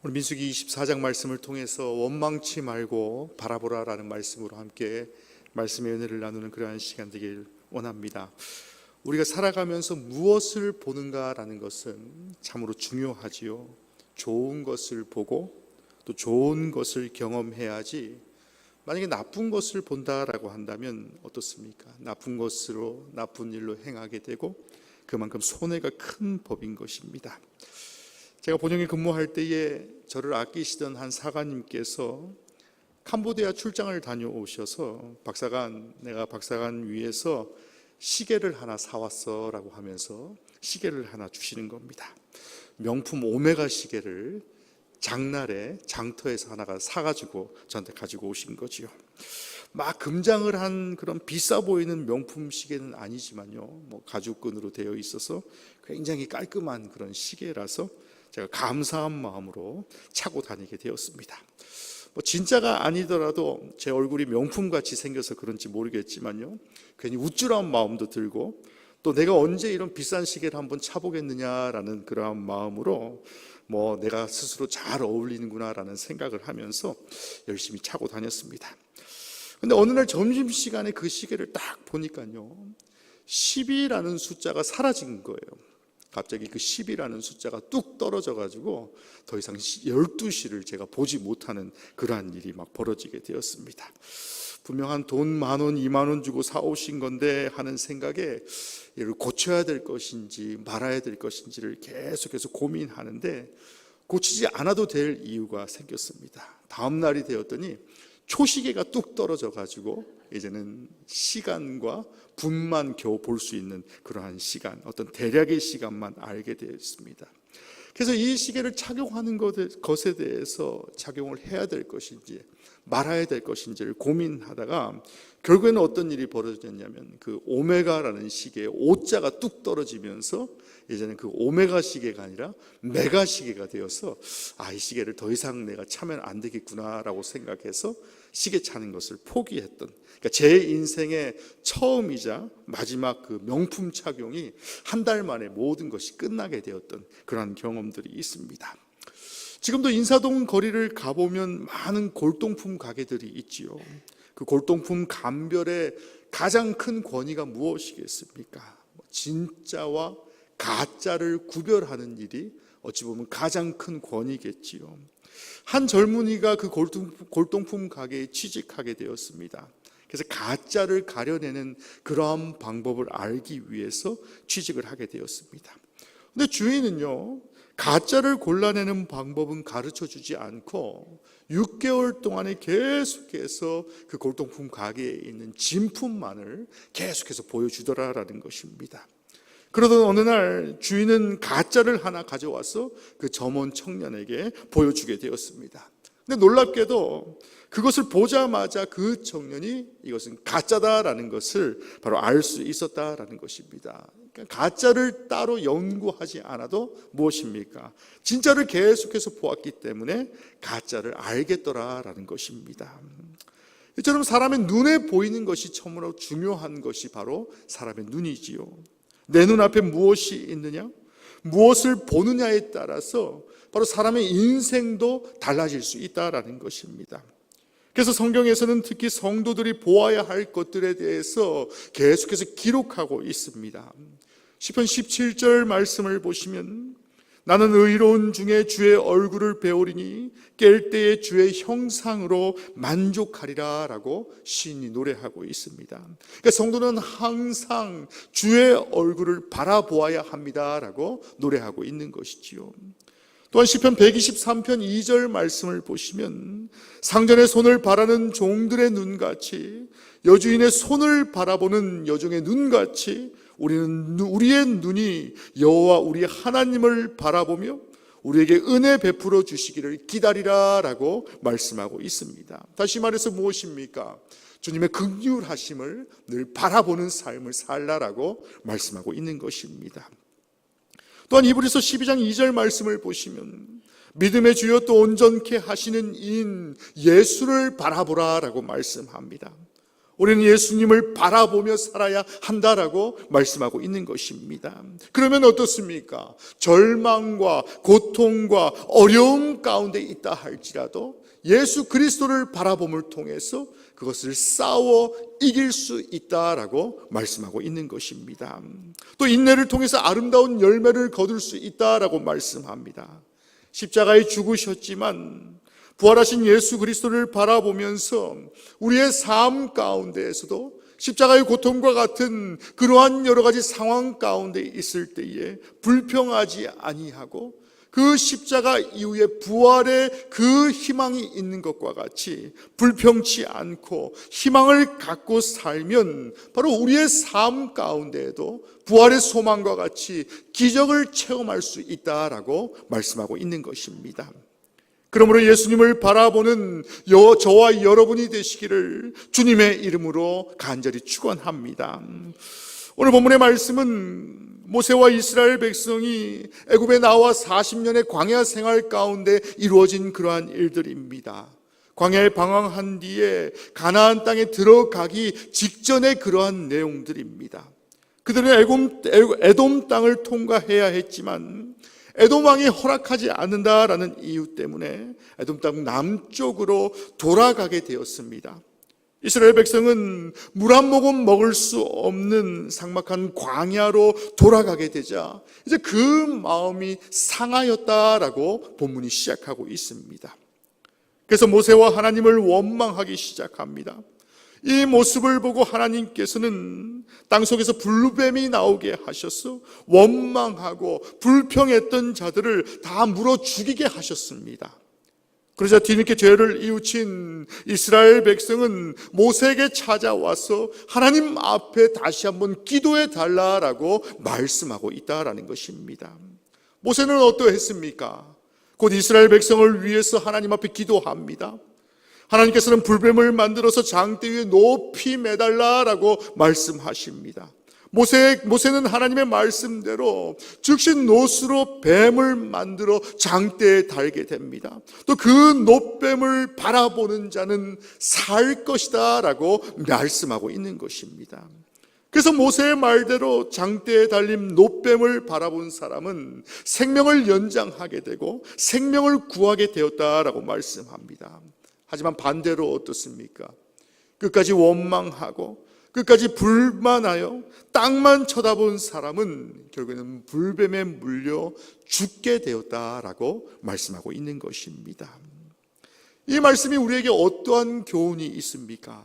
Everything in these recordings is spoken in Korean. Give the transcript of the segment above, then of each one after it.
오늘 민수기 24장 말씀을 통해서 원망치 말고 바라보라라는 말씀으로 함께 말씀의 은혜를 나누는 그러한 시간 되길 원합니다. 우리가 살아가면서 무엇을 보는가라는 것은 참으로 중요하지요. 좋은 것을 보고 또 좋은 것을 경험해야지 만약에 나쁜 것을 본다라고 한다면 어떻습니까? 나쁜 것으로 나쁜 일로 행하게 되고 그만큼 손해가 큰 법인 것입니다. 제가 본영에 근무할 때에 저를 아끼시던 한 사관님께서 캄보디아 출장을 다녀오셔서 박사관 내가 박사관 위에서 시계를 하나 사왔어라고 하면서 시계를 하나 주시는 겁니다. 명품 오메가 시계를 장날에 장터에서 하나가 사가지고 저한테 가지고 오신 거지요. 막 금장을 한 그런 비싸 보이는 명품 시계는 아니지만요. 뭐 가죽끈으로 되어 있어서 굉장히 깔끔한 그런 시계라서 제가 감사한 마음으로 차고 다니게 되었습니다. 뭐 진짜가 아니더라도 제 얼굴이 명품 같이 생겨서 그런지 모르겠지만요. 괜히 우쭐한 마음도 들고 또 내가 언제 이런 비싼 시계를 한번 차보겠느냐라는 그러한 마음으로 뭐 내가 스스로 잘 어울리는구나라는 생각을 하면서 열심히 차고 다녔습니다. 근데 어느 날 점심시간에 그 시계를 딱 보니까요. 10이라는 숫자가 사라진 거예요. 갑자기 그 10이라는 숫자가 뚝 떨어져 가지고 더 이상 12시를 제가 보지 못하는 그러한 일이 막 벌어지게 되었습니다. 분명한 돈 만 원, 이만 원 주고 사오신 건데 하는 생각에 이를 고쳐야 될 것인지 말아야 될 것인지를 계속해서 고민하는데 고치지 않아도 될 이유가 생겼습니다. 다음 날이 되었더니 초시계가 뚝 떨어져 가지고 이제는 시간과 분만 겨우 볼 수 있는 그러한 시간, 어떤 대략의 시간만 알게 되었습니다. 그래서 이 시계를 착용하는 것에 대해서 착용을 해야 될 것인지 말아야 될 것인지를 고민하다가 결국에는 어떤 일이 벌어졌냐면 그 오메가라는 시계의 오자가 뚝 떨어지면서 이제는 그 오메가 시계가 아니라 메가 시계가 되어서 아 이 시계를 더 이상 내가 차면 안 되겠구나라고 생각해서 시계 차는 것을 포기했던 그러니까 제 인생의 처음이자 마지막 그 명품 착용이 한 달 만에 모든 것이 끝나게 되었던 그러한 경험들이 있습니다. 지금도 인사동 거리를 가보면 많은 골동품 가게들이 있지요. 그 골동품 감별의 가장 큰 권위가 무엇이겠습니까? 뭐 진짜와 가짜를 구별하는 일이 어찌 보면 가장 큰 권위겠지요. 한 젊은이가 그 골동 품 가게에 취직하게 되었습니다. 그래서 가짜를 가려내는 그러한 방법을 알기 위해서 취직을 하게 되었습니다. 근데 주인은요, 가짜를 골라내는 방법은 가르쳐 주지 않고 6개월 동안에 계속해서 그 골동품 가게에 있는 진품만을 계속해서 보여주더라라는 것입니다. 그러던 어느 날 주인은 가짜를 하나 가져와서 그 점원 청년에게 보여주게 되었습니다. 근데 놀랍게도 그것을 보자마자 그 청년이 이것은 가짜다라는 것을 바로 알 수 있었다라는 것입니다. 그러니까 가짜를 따로 연구하지 않아도 무엇입니까? 진짜를 계속해서 보았기 때문에 가짜를 알겠더라라는 것입니다. 이처럼 사람의 눈에 보이는 것이 처음으로 중요한 것이 바로 사람의 눈이지요. 내 눈앞에 무엇이 있느냐? 무엇을 보느냐에 따라서 바로 사람의 인생도 달라질 수 있다라는 것입니다. 그래서 성경에서는 특히 성도들이 보아야 할 것들에 대해서 계속해서 기록하고 있습니다. 시편 17절 말씀을 보시면 나는 의로운 중에 주의 얼굴을 배우리니 깰 때에 주의 형상으로 만족하리라 라고 시인이 노래하고 있습니다. 그러니까 성도는 항상 주의 얼굴을 바라보아야 합니다 라고 노래하고 있는 것이지요. 또한 시편 123편 2절 말씀을 보시면 상전의 손을 바라는 종들의 눈같이 여주인의 손을 바라보는 여종의 눈같이 우리는 우리의 눈이 여호와 우리 하나님을 바라보며 우리에게 은혜 베풀어 주시기를 기다리라라고 말씀하고 있습니다. 다시 말해서 무엇입니까? 주님의 극률하심을 늘 바라보는 삶을 살라라고 말씀하고 있는 것입니다. 또한 이브리서 12장 2절 말씀을 보시면 믿음의 주여 또 온전케 하시는 인 예수를 바라보라라고 말씀합니다. 우리는 예수님을 바라보며 살아야 한다라고 말씀하고 있는 것입니다. 그러면 어떻습니까? 절망과 고통과 어려움 가운데 있다 할지라도 예수 그리스도를 바라봄을 통해서 그것을 싸워 이길 수 있다라고 말씀하고 있는 것입니다. 또 인내를 통해서 아름다운 열매를 거둘 수 있다라고 말씀합니다. 십자가에 죽으셨지만 부활하신 예수 그리스도를 바라보면서 우리의 삶 가운데에서도 십자가의 고통과 같은 그러한 여러 가지 상황 가운데 있을 때에 불평하지 아니하고 그 십자가 이후에 부활의 그 희망이 있는 것과 같이 불평치 않고 희망을 갖고 살면 바로 우리의 삶 가운데에도 부활의 소망과 같이 기적을 체험할 수 있다라고 말씀하고 있는 것입니다. 그러므로 예수님을 바라보는 여, 저와 여러분이 되시기를 주님의 이름으로 간절히 축원합니다. 오늘 본문의 말씀은 모세와 이스라엘 백성이 애굽에 나와 40년의 광야 생활 가운데 이루어진 그러한 일들입니다. 광야에 방황한 뒤에 가나안 땅에 들어가기 직전의 그러한 내용들입니다. 그들은 애굽, 에돔 땅을 통과해야 했지만 에돔 왕이 허락하지 않는다라는 이유 때문에 에돔 땅 남쪽으로 돌아가게 되었습니다. 이스라엘 백성은 물 한 모금 먹을 수 없는 삭막한 광야로 돌아가게 되자 이제 그 마음이 상하였다라고 본문이 시작하고 있습니다. 그래서 모세와 하나님을 원망하기 시작합니다. 이 모습을 보고 하나님께서는 땅 속에서 불뱀이 나오게 하셔서 원망하고 불평했던 자들을 다 물어 죽이게 하셨습니다. 그러자 뒤늦게 죄를 이우친 이스라엘 백성은 모세에게 찾아와서 하나님 앞에 다시 한번 기도해 달라라고 말씀하고 있다라는 것입니다. 모세는 어떠했습니까? 곧 이스라엘 백성을 위해서 하나님 앞에 기도합니다. 하나님께서는 불뱀을 만들어서 장대 위에 높이 매달라라고 말씀하십니다. 모세, 모세는 하나님의 말씀대로 즉시 노스로 뱀을 만들어 장대에 달게 됩니다. 또 그 노뱀을 바라보는 자는 살 것이다 라고 말씀하고 있는 것입니다. 그래서 모세의 말대로 장대에 달린 노뱀을 바라본 사람은 생명을 연장하게 되고 생명을 구하게 되었다라고 말씀합니다. 하지만 반대로 어떻습니까? 끝까지 원망하고 끝까지 불만하여 땅만 쳐다본 사람은 결국에는 불뱀에 물려 죽게 되었다라고 말씀하고 있는 것입니다. 이 말씀이 우리에게 어떠한 교훈이 있습니까?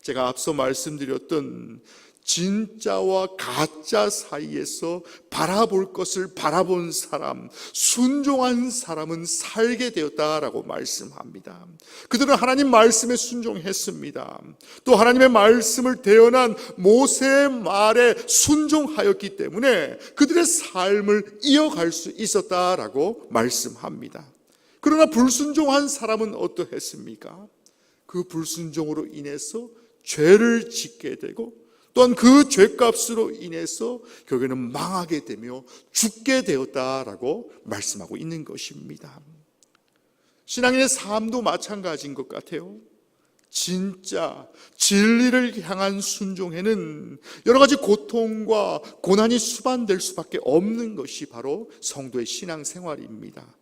제가 앞서 말씀드렸던 진짜와 가짜 사이에서 바라볼 것을 바라본 사람, 순종한 사람은 살게 되었다라고 말씀합니다. 그들은 하나님 말씀에 순종했습니다. 또 하나님의 말씀을 대언한 모세의 말에 순종하였기 때문에 그들의 삶을 이어갈 수 있었다라고 말씀합니다. 그러나 불순종한 사람은 어떠했습니까? 그 불순종으로 인해서 죄를 짓게 되고 또한 그 죄값으로 인해서 결국에는 망하게 되며 죽게 되었다라고 말씀하고 있는 것입니다. 신앙인의 삶도 마찬가지인 것 같아요. 진짜 진리를 향한 순종에는 여러 가지 고통과 고난이 수반될 수밖에 없는 것이 바로 성도의 신앙 생활입니다.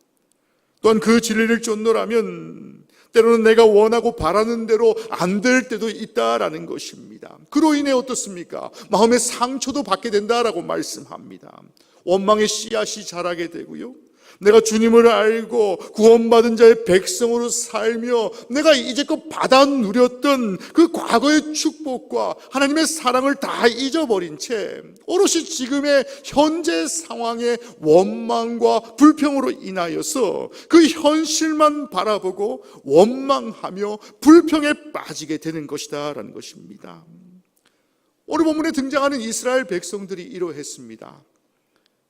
또한 그 진리를 쫓노라면 때로는 내가 원하고 바라는 대로 안 될 때도 있다라는 것입니다. 그로 인해 어떻습니까? 마음의 상처도 받게 된다라고 말씀합니다. 원망의 씨앗이 자라게 되고요. 내가 주님을 알고 구원받은 자의 백성으로 살며 내가 이제껏 받아 누렸던 그 과거의 축복과 하나님의 사랑을 다 잊어버린 채 오롯이 지금의 현재 상황의 원망과 불평으로 인하여서 그 현실만 바라보고 원망하며 불평에 빠지게 되는 것이다라는 것입니다. 오늘 본문에 등장하는 이스라엘 백성들이 이러했습니다.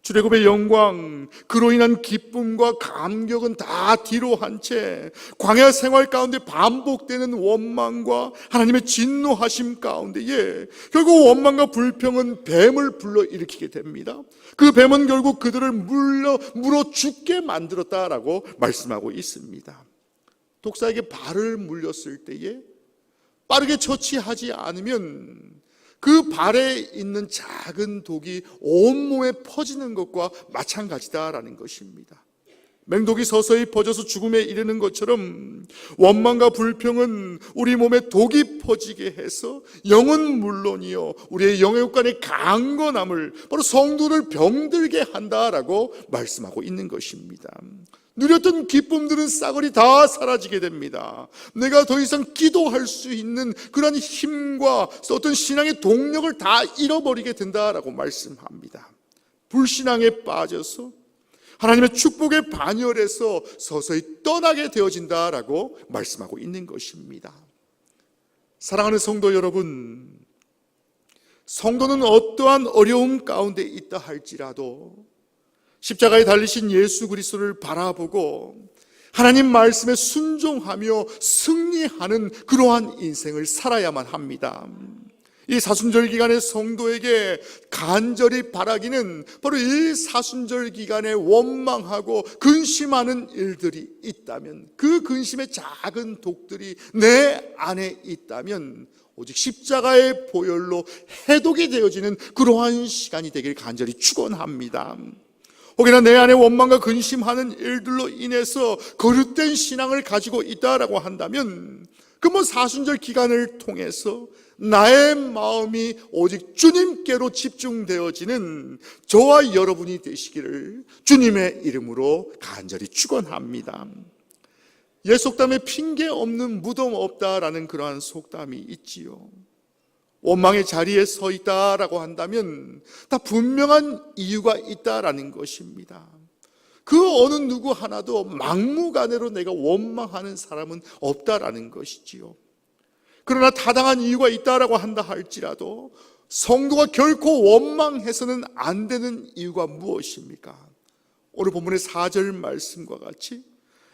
출애굽의 영광, 그로 인한 기쁨과 감격은 다 뒤로 한 채 광야 생활 가운데 반복되는 원망과 하나님의 진노하심 가운데에 결국 원망과 불평은 뱀을 불러 일으키게 됩니다. 그 뱀은 결국 그들을 물러 물어 죽게 만들었다라고 말씀하고 있습니다. 독사에게 발을 물렸을 때에 빠르게 처치하지 않으면 그 발에 있는 작은 독이 온몸에 퍼지는 것과 마찬가지다라는 것입니다. 맹독이 서서히 퍼져서 죽음에 이르는 것처럼 원망과 불평은 우리 몸에 독이 퍼지게 해서 영은 물론이요 우리의 영의 육간의 강건함을 바로 성도를 병들게 한다라고 말씀하고 있는 것입니다. 누렸던 기쁨들은 싸그리 다 사라지게 됩니다. 내가 더 이상 기도할 수 있는 그런 힘과 어떤 신앙의 동력을 다 잃어버리게 된다라고 말씀합니다. 불신앙에 빠져서 하나님의 축복의 반열에서 서서히 떠나게 되어진다라고 말씀하고 있는 것입니다. 사랑하는 성도 여러분, 성도는 어떠한 어려움 가운데 있다 할지라도 십자가에 달리신 예수 그리스도를 바라보고 하나님 말씀에 순종하며 승리하는 그러한 인생을 살아야만 합니다. 이 사순절 기간의 성도에게 간절히 바라기는 바로 이 사순절 기간에 원망하고 근심하는 일들이 있다면 그 근심의 작은 독들이 내 안에 있다면 오직 십자가의 보혈로 해독이 되어지는 그러한 시간이 되길 간절히 축원합니다. 혹여나 내 안에 원망과 근심하는 일들로 인해서 거룩된 신앙을 가지고 있다라고 한다면 그뭐 사순절 기간을 통해서 나의 마음이 오직 주님께로 집중되어지는 저와 여러분이 되시기를 주님의 이름으로 간절히 축원합니다. 옛 속담에 핑계 없는 무덤 없다라는 그러한 속담이 있지요. 원망의 자리에 서 있다라고 한다면 다 분명한 이유가 있다라는 것입니다. 그 어느 누구 하나도 막무가내로 내가 원망하는 사람은 없다라는 것이지요. 그러나 타당한 이유가 있다라고 한다 할지라도 성도가 결코 원망해서는 안 되는 이유가 무엇입니까? 오늘 본문의 4절 말씀과 같이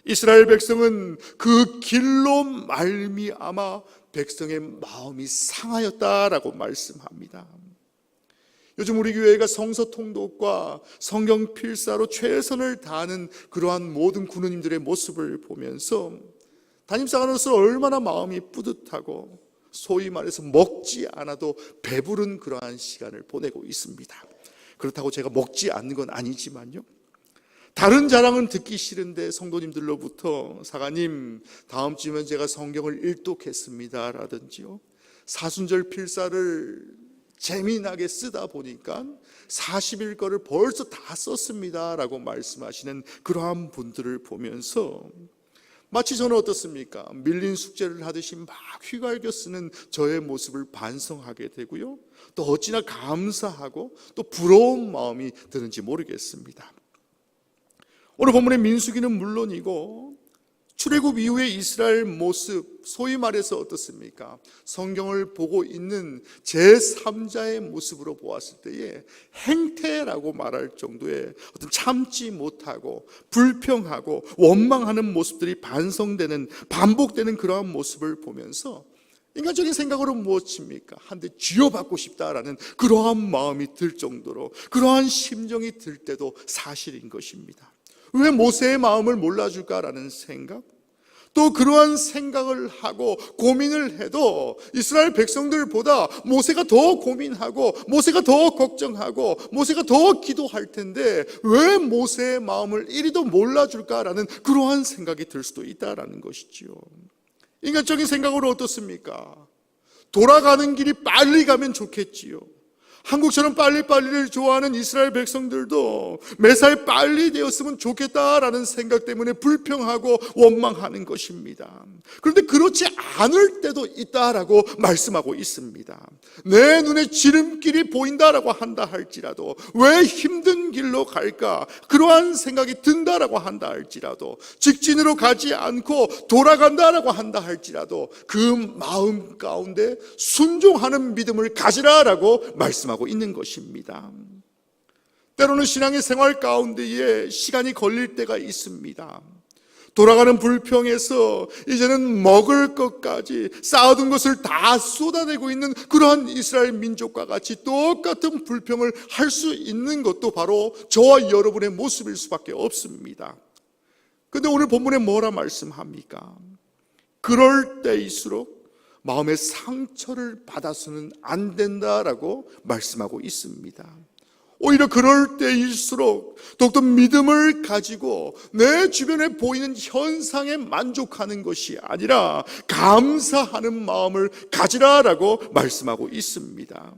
이스라엘 백성은 그 길로 말미암아 백성의 마음이 상하였다라고 말씀합니다. 요즘 우리 교회가 성서 통독과 성경 필사로 최선을 다하는 그러한 모든 군우님들의 모습을 보면서 담임사관으로서 얼마나 마음이 뿌듯하고 소위 말해서 먹지 않아도 배부른 그러한 시간을 보내고 있습니다. 그렇다고 제가 먹지 않는 건 아니지만요. 다른 자랑은 듣기 싫은데 성도님들로부터 사가님 다음 주면 제가 성경을 일독했습니다 라든지요. 사순절 필사를 재미나게 쓰다 보니까 40일 거를 벌써 다 썼습니다 라고 말씀하시는 그러한 분들을 보면서 마치 저는 어떻습니까? 밀린 숙제를 하듯이 막 휘갈겨 쓰는 저의 모습을 반성하게 되고요. 또 어찌나 감사하고 또 부러운 마음이 드는지 모르겠습니다. 오늘 본문의 민수기는 물론이고 출애굽 이후의 이스라엘 모습, 소위 말해서 어떻습니까? 성경을 보고 있는 제3자의 모습으로 보았을 때에 행태라고 말할 정도의 어떤 참지 못하고 불평하고 원망하는 모습들이 반성되는, 반복되는 그러한 모습을 보면서 인간적인 생각으로 무엇입니까? 한대 쥐어받고 싶다라는 그러한 마음이 들 정도로 그러한 심정이 들 때도 사실인 것입니다. 왜 모세의 마음을 몰라줄까라는 생각? 또 그러한 생각을 하고 고민을 해도 이스라엘 백성들보다 모세가 더 고민하고 모세가 더 걱정하고 모세가 더 기도할 텐데 왜 모세의 마음을 이리도 몰라줄까라는 그러한 생각이 들 수도 있다라는 것이지요. 인간적인 생각으로 어떻습니까? 돌아가는 길이 빨리 가면 좋겠지요. 한국처럼 빨리빨리를 좋아하는 이스라엘 백성들도 매사에 빨리 되었으면 좋겠다라는 생각 때문에 불평하고 원망하는 것입니다. 그런데 그렇지 않을 때도 있다라고 말씀하고 있습니다. 내 눈에 지름길이 보인다라고 한다 할지라도 왜 힘든 길로 갈까? 그러한 생각이 든다라고 한다 할지라도 직진으로 가지 않고 돌아간다라고 한다 할지라도 그 마음 가운데 순종하는 믿음을 가지라라고 말씀 말씀하고 있는 것입니다. 때로는 신앙의 생활 가운데에 시간이 걸릴 때가 있습니다. 돌아가는 불평에서 이제는 먹을 것까지 쌓아둔 것을 다 쏟아내고 있는 그러한 이스라엘 민족과 같이 똑같은 불평을 할 수 있는 것도 바로 저와 여러분의 모습일 수밖에 없습니다. 근데 오늘 본문에 뭐라 말씀합니까? 그럴 때일수록 마음의 상처를 받아서는 안 된다라고 말씀하고 있습니다. 오히려 그럴 때일수록 더욱더 믿음을 가지고 내 주변에 보이는 현상에 만족하는 것이 아니라 감사하는 마음을 가지라라고 말씀하고 있습니다.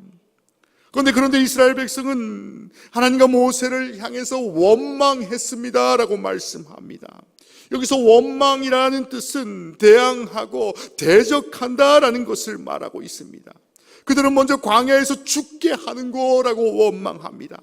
그런데 그런데 이스라엘 백성은 하나님과 모세를 향해서 원망했습니다라고 말씀합니다. 여기서 원망이라는 뜻은 대항하고 대적한다라는 것을 말하고 있습니다. 그들은 먼저 광야에서 죽게 하는 거라고 원망합니다.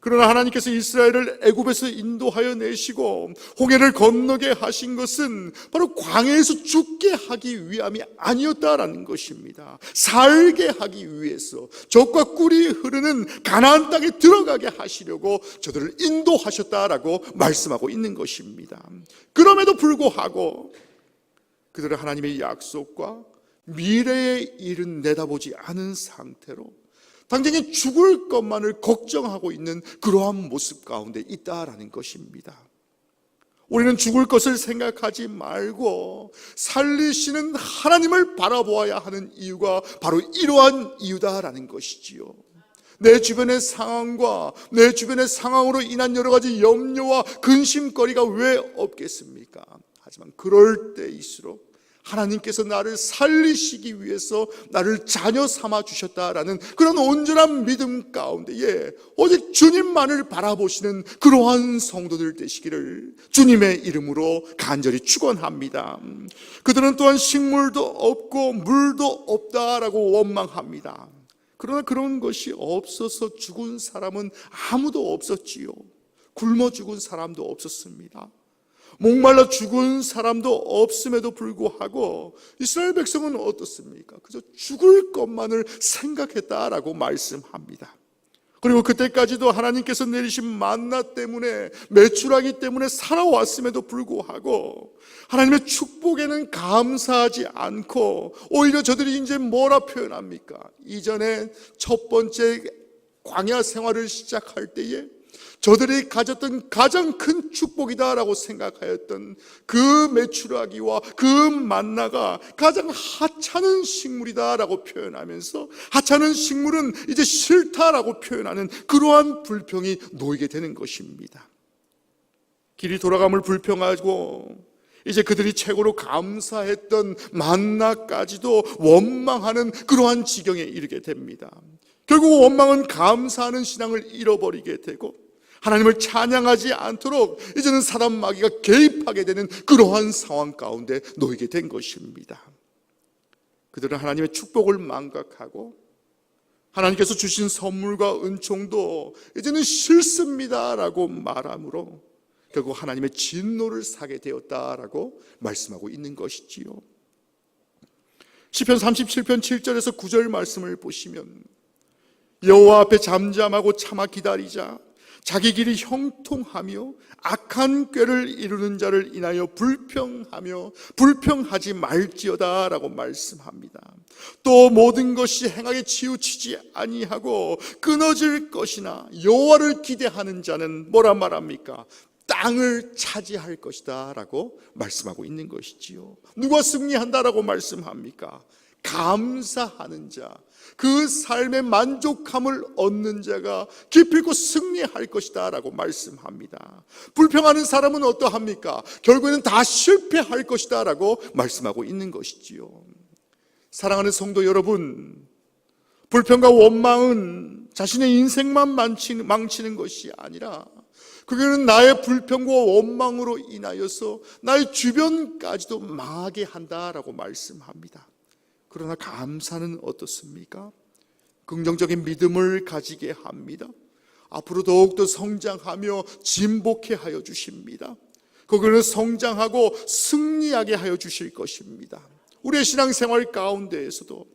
그러나 하나님께서 이스라엘을 애굽에서 인도하여 내시고 홍해를 건너게 하신 것은 바로 광야에서 죽게 하기 위함이 아니었다라는 것입니다. 살게 하기 위해서 적과 꿀이 흐르는 가나안 땅에 들어가게 하시려고 저들을 인도하셨다라고 말씀하고 있는 것입니다. 그럼에도 불구하고 그들은 하나님의 약속과 미래의 일은 내다보지 않은 상태로 당장에 죽을 것만을 걱정하고 있는 그러한 모습 가운데 있다라는 것입니다. 우리는 죽을 것을 생각하지 말고 살리시는 하나님을 바라보아야 하는 이유가 바로 이러한 이유다라는 것이지요. 내 주변의 상황과 내 주변의 상황으로 인한 여러 가지 염려와 근심거리가 왜 없겠습니까? 하지만 그럴 때일수록 하나님께서 나를 살리시기 위해서 나를 자녀 삼아 주셨다라는 그런 온전한 믿음 가운데에 오직 주님만을 바라보시는 그러한 성도들 되시기를 주님의 이름으로 간절히 축원합니다. 그들은 또한 식물도 없고 물도 없다라고 원망합니다. 그러나 그런 것이 없어서 죽은 사람은 아무도 없었지요. 굶어 죽은 사람도 없었습니다. 목말라 죽은 사람도 없음에도 불구하고 이스라엘 백성은 어떻습니까? 그저 죽을 것만을 생각했다라고 말씀합니다. 그리고 그때까지도 하나님께서 내리신 만나 때문에 매출하기 때문에 살아왔음에도 불구하고 하나님의 축복에는 감사하지 않고 오히려 저들이 이제 뭐라 표현합니까? 이전에 첫 번째 광야 생활을 시작할 때에 저들이 가졌던 가장 큰 축복이다라고 생각하였던 그 메추라기와 그 만나가 가장 하찮은 식물이다라고 표현하면서 하찮은 식물은 이제 싫다라고 표현하는 그러한 불평이 놓이게 되는 것입니다. 길이 돌아감을 불평하고 이제 그들이 최고로 감사했던 만나까지도 원망하는 그러한 지경에 이르게 됩니다. 결국 원망은 감사하는 신앙을 잃어버리게 되고 하나님을 찬양하지 않도록 이제는 사람 마귀가 개입하게 되는 그러한 상황 가운데 놓이게 된 것입니다. 그들은 하나님의 축복을 망각하고 하나님께서 주신 선물과 은총도 이제는 싫습니다라고 말하므로 결국 하나님의 진노를 사게 되었다라고 말씀하고 있는 것이지요. 시편 37편 7절에서 9절 말씀을 보시면 여호와 앞에 잠잠하고 참아 기다리자 자기 길이 형통하며 악한 꾀를 이루는 자를 인하여 불평하며 불평하지 말지어다라고 말씀합니다. 또 모든 것이 행하게 치우치지 아니하고 끊어질 것이나 여호와를 기대하는 자는 뭐라 말합니까? 땅을 차지할 것이다라고 말씀하고 있는 것이지요. 누가 승리한다라고 말씀합니까? 감사하는 자, 그 삶의 만족함을 얻는 자가 기필코 승리할 것이다 라고 말씀합니다. 불평하는 사람은 어떠합니까? 결국에는 다 실패할 것이다 라고 말씀하고 있는 것이지요. 사랑하는 성도 여러분, 불평과 원망은 자신의 인생만 망치는, 망치는 것이 아니라 그게는 나의 불평과 원망으로 인하여서 나의 주변까지도 망하게 한다라고 말씀합니다. 그러나 감사는 어떻습니까? 긍정적인 믿음을 가지게 합니다. 앞으로 더욱더 성장하며 진복해 하여 주십니다. 거기는 성장하고 승리하게 하여 주실 것입니다. 우리의 신앙생활 가운데에서도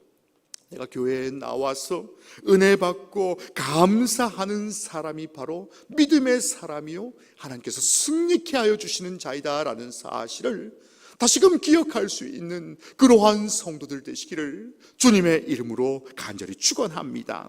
내가 교회에 나와서 은혜 받고 감사하는 사람이 바로 믿음의 사람이요 하나님께서 승리케 하여 주시는 자이다라는 사실을 다시금 기억할 수 있는 그러한 성도들 되시기를 주님의 이름으로 간절히 축원합니다.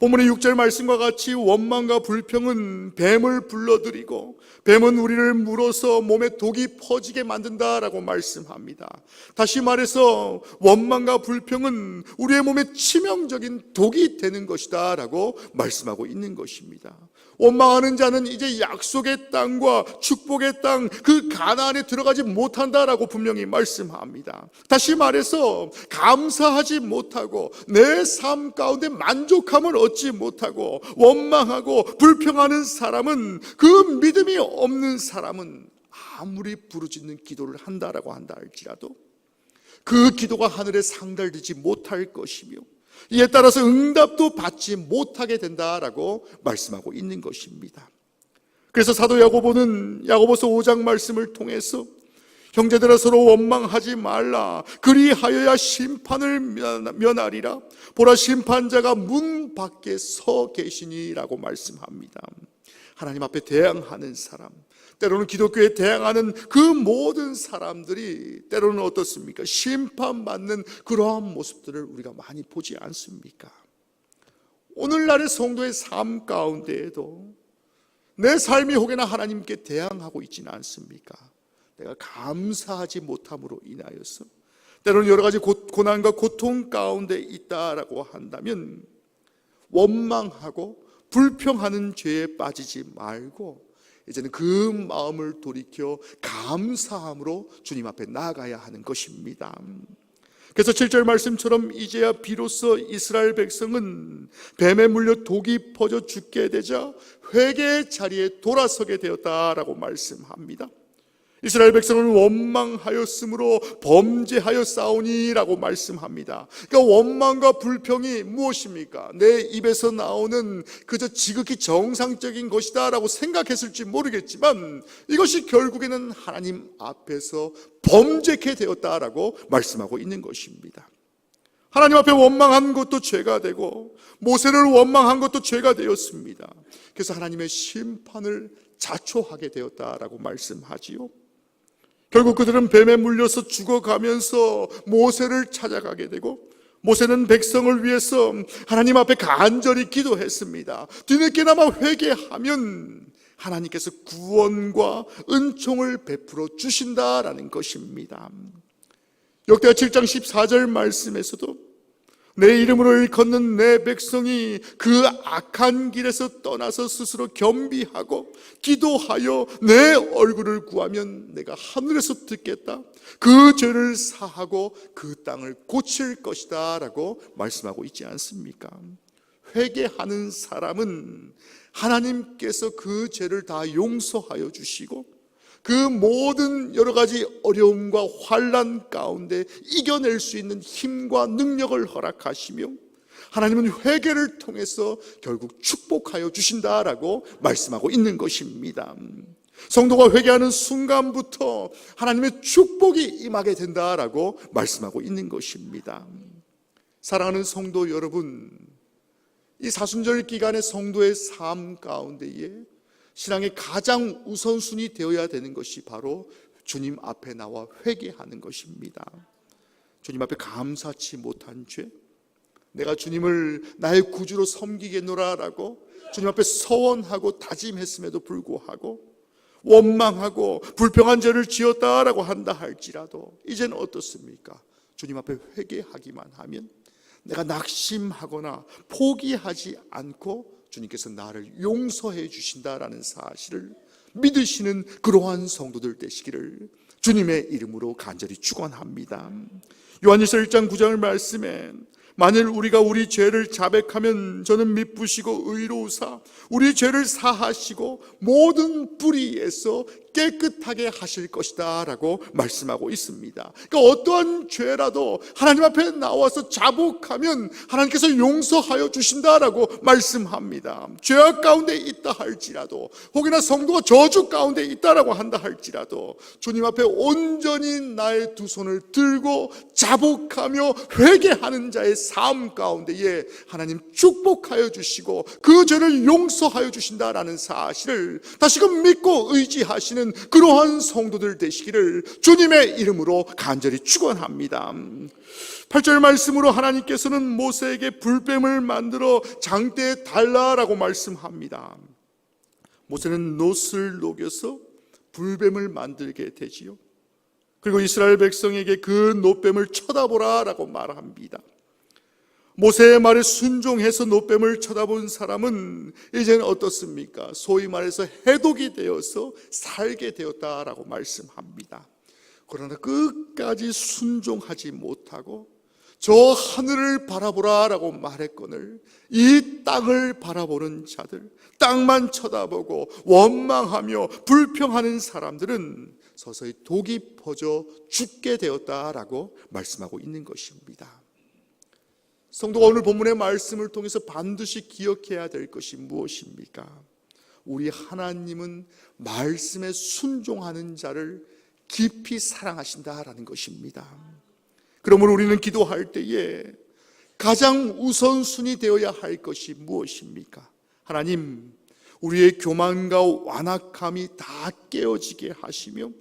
본문의 6절 말씀과 같이 원망과 불평은 뱀을 불러들이고 뱀은 우리를 물어서 몸에 독이 퍼지게 만든다라고 말씀합니다. 다시 말해서 원망과 불평은 우리의 몸에 치명적인 독이 되는 것이다라고 말씀하고 있는 것입니다. 원망하는 자는 이제 약속의 땅과 축복의 땅, 그 가나안에 들어가지 못한다라고 분명히 말씀합니다. 다시 말해서 감사하지 못하고 내 삶 가운데 만족함을 얻지 못하고 원망하고 불평하는 사람은 그 믿음이 없는 사람은 아무리 부르짖는 기도를 한다라고 한다 할지라도 그 기도가 하늘에 상달되지 못할 것이며 이에 따라서 응답도 받지 못하게 된다라고 말씀하고 있는 것입니다. 그래서 사도 야고보는 야고보서 5장 말씀을 통해서 형제들아 서로 원망하지 말라 그리하여야 심판을 면- 면하리라 보라 심판자가 문 밖에 서 계시니라고 말씀합니다. 하나님 앞에 대항하는 사람 때로는 기독교에 대항하는 그 모든 사람들이 때로는 어떻습니까? 심판받는 그러한 모습들을 우리가 많이 보지 않습니까? 오늘날의 성도의 삶 가운데에도 내 삶이 혹여나 하나님께 대항하고 있지는 않습니까? 내가 감사하지 못함으로 인하여서 때로는 여러 가지 고, 고난과 고통 가운데 있다라고 한다면 원망하고 불평하는 죄에 빠지지 말고 이제는 그 마음을 돌이켜 감사함으로 주님 앞에 나아가야 하는 것입니다. 그래서 7절 말씀처럼 이제야 비로소 이스라엘 백성은 뱀에 물려 독이 퍼져 죽게 되자 회개의 자리에 돌아서게 되었다라고 말씀합니다. 이스라엘 백성은 원망하였으므로 범죄하여 싸우니라고 말씀합니다. 그러니까 원망과 불평이 무엇입니까? 내 입에서 나오는 그저 지극히 정상적인 것이다라고 생각했을지 모르겠지만 이것이 결국에는 하나님 앞에서 범죄케 되었다라고 말씀하고 있는 것입니다. 하나님 앞에 원망한 것도 죄가 되고 모세를 원망한 것도 죄가 되었습니다. 그래서 하나님의 심판을 자초하게 되었다라고 말씀하지요. 결국 그들은 뱀에 물려서 죽어가면서 모세를 찾아가게 되고 모세는 백성을 위해서 하나님 앞에 간절히 기도했습니다. 뒤늦게나마 회개하면 하나님께서 구원과 은총을 베풀어 주신다라는 것입니다. 역대하 7장 14절 말씀에서도 내 이름으로 일컫는 내 백성이 그 악한 길에서 떠나서 스스로 겸비하고 기도하여 내 얼굴을 구하면 내가 하늘에서 듣겠다. 그 죄를 사하고 그 땅을 고칠 것이다. 라고 말씀하고 있지 않습니까? 회개하는 사람은 하나님께서 그 죄를 다 용서하여 주시고 그 모든 여러 가지 어려움과 환란 가운데 이겨낼 수 있는 힘과 능력을 허락하시며 하나님은 회개를 통해서 결국 축복하여 주신다라고 말씀하고 있는 것입니다. 성도가 회개하는 순간부터 하나님의 축복이 임하게 된다라고 말씀하고 있는 것입니다. 사랑하는 성도 여러분, 이 사순절 기간의 성도의 삶 가운데에 신앙의 가장 우선순위 되어야 되는 것이 바로 주님 앞에 나와 회개하는 것입니다. 주님 앞에 감사치 못한 죄, 내가 주님을 나의 구주로 섬기겠노라라고 주님 앞에 서원하고 다짐했음에도 불구하고 원망하고 불평한 죄를 지었다라고 한다 할지라도 이제는 어떻습니까? 주님 앞에 회개하기만 하면 내가 낙심하거나 포기하지 않고 주님께서 나를 용서해 주신다라는 사실을 믿으시는 그러한 성도들 되시기를 주님의 이름으로 간절히 축원합니다. 요한일서 1장 9절 말씀에 만일 우리가 우리 죄를 자백하면 저는 미쁘시고 의로우사 우리 죄를 사하시고 모든 뿌리에서 깨끗하게 하실 것이다 라고 말씀하고 있습니다. 그러니까 어떠한 죄라도 하나님 앞에 나와서 자복하면 하나님께서 용서하여 주신다라고 말씀합니다. 죄악 가운데 있다 할지라도 혹이나 성도가 저주 가운데 있다라고 한다 할지라도 주님 앞에 온전히 나의 두 손을 들고 자복하며 회개하는 자의 삶 가운데에 하나님 축복하여 주시고 그 죄를 용서하여 주신다라는 사실을 다시금 믿고 의지하시는 믿으시는 그러한 성도들 되시기를 주님의 이름으로 간절히 축원합니다. 8절 말씀으로 하나님께서는 모세에게 불뱀을 만들어 장대에 달라라고 말씀합니다. 모세는 놋을 녹여서 불뱀을 만들게 되지요. 그리고 이스라엘 백성에게 그 놋뱀을 쳐다보라라고 말합니다. 모세의 말에 순종해서 놋뱀을 쳐다본 사람은 이제는 어떻습니까? 소위 말해서 해독이 되어서 살게 되었다라고 말씀합니다. 그러나 끝까지 순종하지 못하고 저 하늘을 바라보라라고 말했거늘 이 땅을 바라보는 자들, 땅만 쳐다보고 원망하며 불평하는 사람들은 서서히 독이 퍼져 죽게 되었다라고 말씀하고 있는 것입니다. 성도가 오늘 본문의 말씀을 통해서 반드시 기억해야 될 것이 무엇입니까? 우리 하나님은 말씀에 순종하는 자를 깊이 사랑하신다라는 것입니다. 그러므로 우리는 기도할 때에 가장 우선순위 되어야 할 것이 무엇입니까? 하나님, 우리의 교만과 완악함이 다 깨어지게 하시며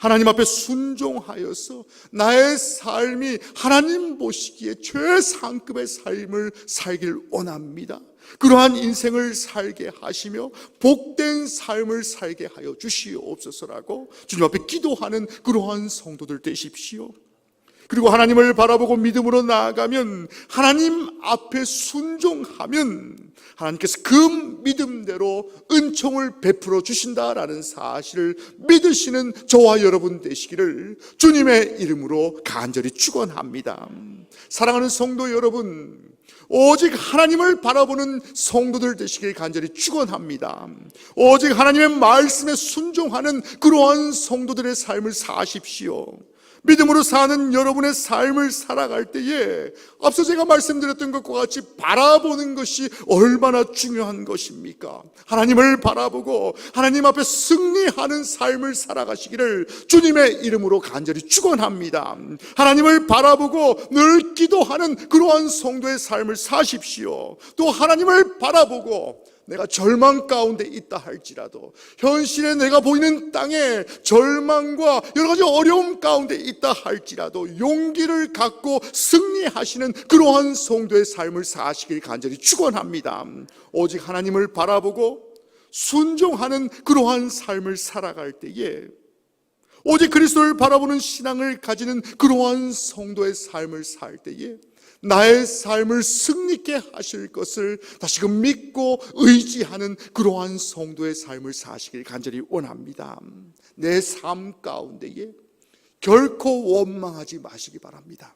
하나님 앞에 순종하여서 나의 삶이 하나님 보시기에 최상급의 삶을 살길 원합니다. 그러한 인생을 살게 하시며 복된 삶을 살게 하여 주시옵소서라고 주님 앞에 기도하는 그러한 성도들 되십시오. 그리고 하나님을 바라보고 믿음으로 나아가면 하나님 앞에 순종하면 하나님께서 그 믿음대로 은총을 베풀어 주신다라는 사실을 믿으시는 저와 여러분 되시기를 주님의 이름으로 간절히 축원합니다. 사랑하는 성도 여러분, 오직 하나님을 바라보는 성도들 되시길 간절히 축원합니다. 오직 하나님의 말씀에 순종하는 그러한 성도들의 삶을 사십시오. 믿음으로 사는 여러분의 삶을 살아갈 때에 앞서 제가 말씀드렸던 것과 같이 바라보는 것이 얼마나 중요한 것입니까? 하나님을 바라보고 하나님 앞에 승리하는 삶을 살아가시기를 주님의 이름으로 간절히 축원합니다. 하나님을 바라보고 늘 기도하는 그러한 성도의 삶을 사십시오. 또 하나님을 바라보고 내가 절망 가운데 있다 할지라도 현실에 내가 보이는 땅에 절망과 여러 가지 어려움 가운데 있다 할지라도 용기를 갖고 승리하시는 그러한 성도의 삶을 사시길 간절히 축원합니다. 오직 하나님을 바라보고 순종하는 그러한 삶을 살아갈 때에 오직 그리스도를 바라보는 신앙을 가지는 그러한 성도의 삶을 살 때에 나의 삶을 승리케 하실 것을 다시금 믿고 의지하는 그러한 성도의 삶을 사시길 간절히 원합니다. 내 삶 가운데에 결코 원망하지 마시기 바랍니다.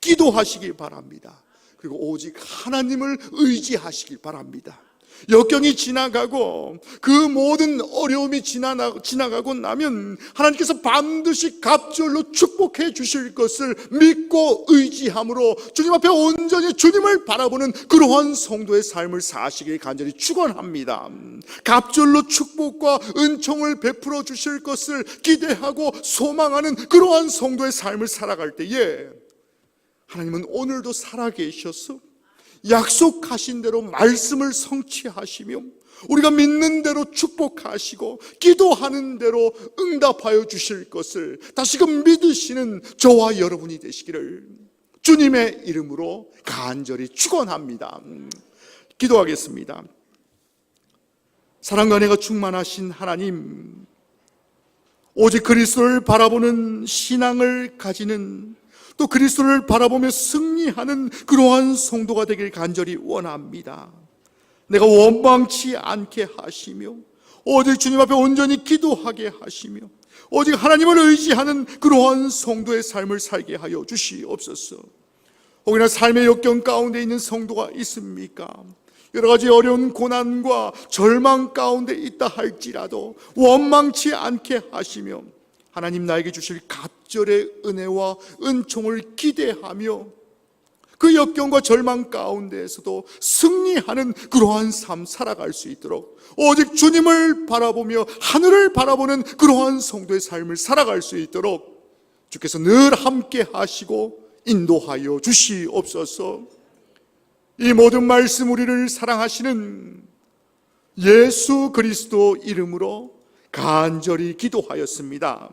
기도하시기 바랍니다. 그리고 오직 하나님을 의지하시길 바랍니다. 역경이 지나가고 그 모든 어려움이 지나가, 지나가고 나면 하나님께서 반드시 갑절로 축복해 주실 것을 믿고 의지함으로 주님 앞에 온전히 주님을 바라보는 그러한 성도의 삶을 사시길 간절히 축원합니다. 갑절로 축복과 은총을 베풀어 주실 것을 기대하고 소망하는 그러한 성도의 삶을 살아갈 때에 하나님은 오늘도 살아계셔서 약속하신 대로 말씀을 성취하시며 우리가 믿는 대로 축복하시고 기도하는 대로 응답하여 주실 것을 다시금 믿으시는 저와 여러분이 되시기를 주님의 이름으로 간절히 축원합니다. 기도하겠습니다. 사랑과 은혜가 충만하신 하나님 오직 그리스도를 바라보는 신앙을 가지는 또 그리스도를 바라보며 승리하는 그러한 성도가 되길 간절히 원합니다. 내가 원망치 않게 하시며 오직 주님 앞에 온전히 기도하게 하시며 오직 하나님을 의지하는 그러한 성도의 삶을 살게 하여 주시옵소서. 혹여나 삶의 역경 가운데 있는 성도가 있습니까? 여러 가지 어려운 고난과 절망 가운데 있다 할지라도 원망치 않게 하시며 하나님 나에게 주실 갑절의 은혜와 은총을 기대하며 그 역경과 절망 가운데에서도 승리하는 그러한 삶 살아갈 수 있도록 오직 주님을 바라보며 하늘을 바라보는 그러한 성도의 삶을 살아갈 수 있도록 주께서 늘 함께 하시고 인도하여 주시옵소서. 이 모든 말씀 우리를 사랑하시는 예수 그리스도 이름으로 간절히 기도하였습니다.